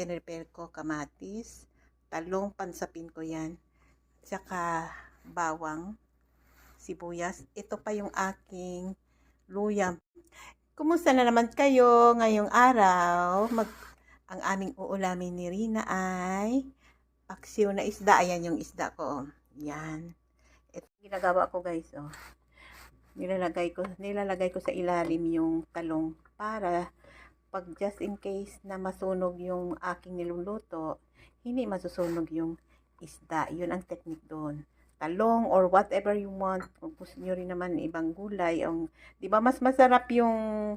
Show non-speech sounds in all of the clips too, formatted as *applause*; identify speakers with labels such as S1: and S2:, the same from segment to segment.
S1: pinrepair ko kamatis, talong pansapin ko yan, tsaka bawang, sibuyas. Ito pa yung aking luya. Kumusta na naman kayo ngayong araw? Mag, ang aming uulamin ni Rina ay paksiw na isda. Ayan yung isda ko. Yan. Ito ginagawa ko guys. Oh. Nilalagay ko, nilalagay ko sa ilalim yung talong para pag just in case na masunog yung aking niluluto, hindi masusunog yung isda. Yun ang technique doon. Talong or whatever you want. Kung gusto nyo rin naman ibang gulay. Ang, di ba mas masarap yung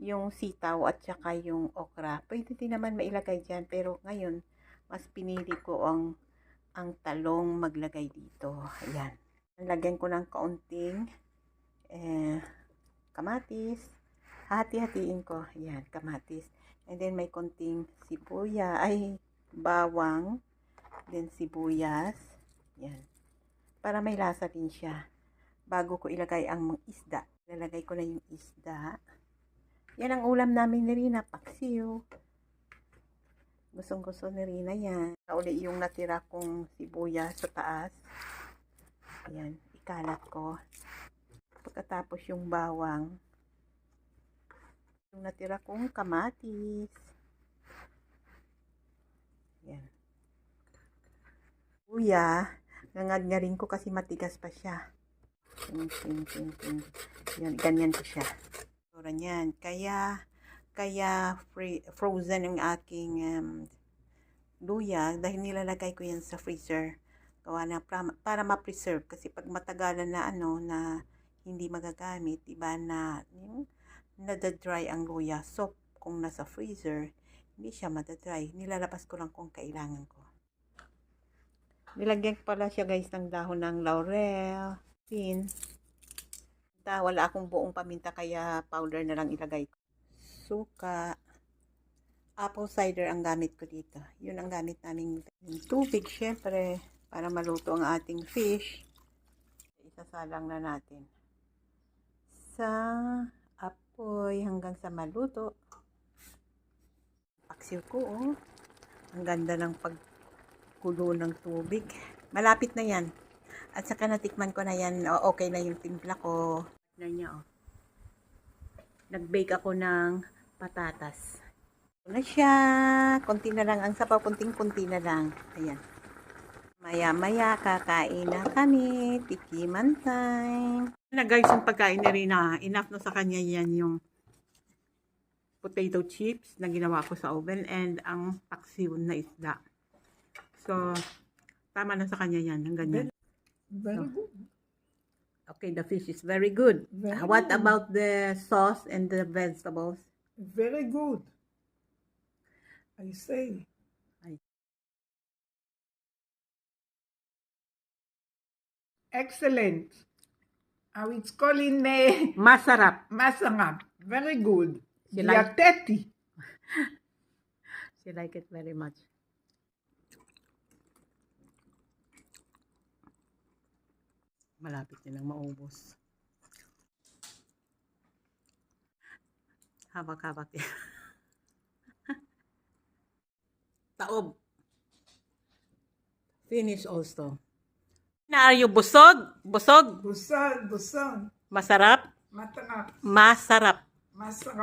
S1: yung sitaw at saka yung okra. Pwede din naman mailagay dyan. Pero ngayon, mas pinili ko ang ang talong maglagay dito. Ayan. Lagyan ko ng kaunting eh, kamatis. Hati-hatiin ko. Ayan, kamatis. And then may konting sibuya. Ay, bawang. Then sibuyas. Ayan. Para may lasa din siya. Bago ko ilagay ang isda. Lalagay ko na yung isda. Yan ang ulam namin ni Rina. Paksiw. Gustong gusto ni Rina yan. Uli yung natira kong sibuyas sa taas. Ayan. Ikalat ko. Pagkatapos yung bawang. Yung natira kong kamatis. Ayan. Kuya, ngangad nga rin ko kasi matigas pa siya. Ting, ting, ting, ting. Yan, ganyan ko siya. Tura niyan. Kaya, kaya free, frozen yung aking um, luya dahil nilalagay ko yan sa freezer. Gawa na para, para ma-preserve kasi pag matagalan na ano na hindi magagamit, iba na yung nadadry ang luya. So, kung nasa freezer, hindi siya madadry. Nilalabas ko lang kung kailangan ko. Nilagyan ko pala siya guys ng dahon ng laurel, pin. Ta, wala akong buong paminta kaya powder na lang ilagay ko. Suka. Apple cider ang gamit ko dito. Yun ang gamit namin. Yung tubig syempre para maluto ang ating fish. Isasalang na natin. Sa apoy hanggang sa maluto. Paksiw ko oh. Ang ganda ng pagkulo ng tubig. Malapit na yan. At saka natikman ko na yan. O, okay na yung timpla ko. Na niya oh. Nag-bake ako ng patatas. Ito na siya. Konti na lang ang sapaw. Kunting-kunti na lang. Ayan. Maya-maya kakain na kami. Tikiman time. Na guys, yung pagkain na rin na enough na sa kanya yan yung potato chips na ginawa ko sa oven and ang paksiw na isda. So, tama na sa kanya yan. Ang ganyan.
S2: Very
S1: So,
S2: good.
S1: Okay, the fish is very good.
S2: Very
S1: Uh, what
S2: good.
S1: about the sauce and the vegetables?
S2: Very good. I say. Excellent. How it's calling me
S1: Masarap.
S2: masarap. Very good.
S1: You like-
S2: Diateti. *laughs*
S1: She like it very much. Malapit din ang maubos. Habak-habak din. *laughs* Taob. Finish also. Na are you busog? Busog?
S2: Busog, busog.
S1: Masarap?
S2: Masarap.
S1: Masarap.
S2: Masarap.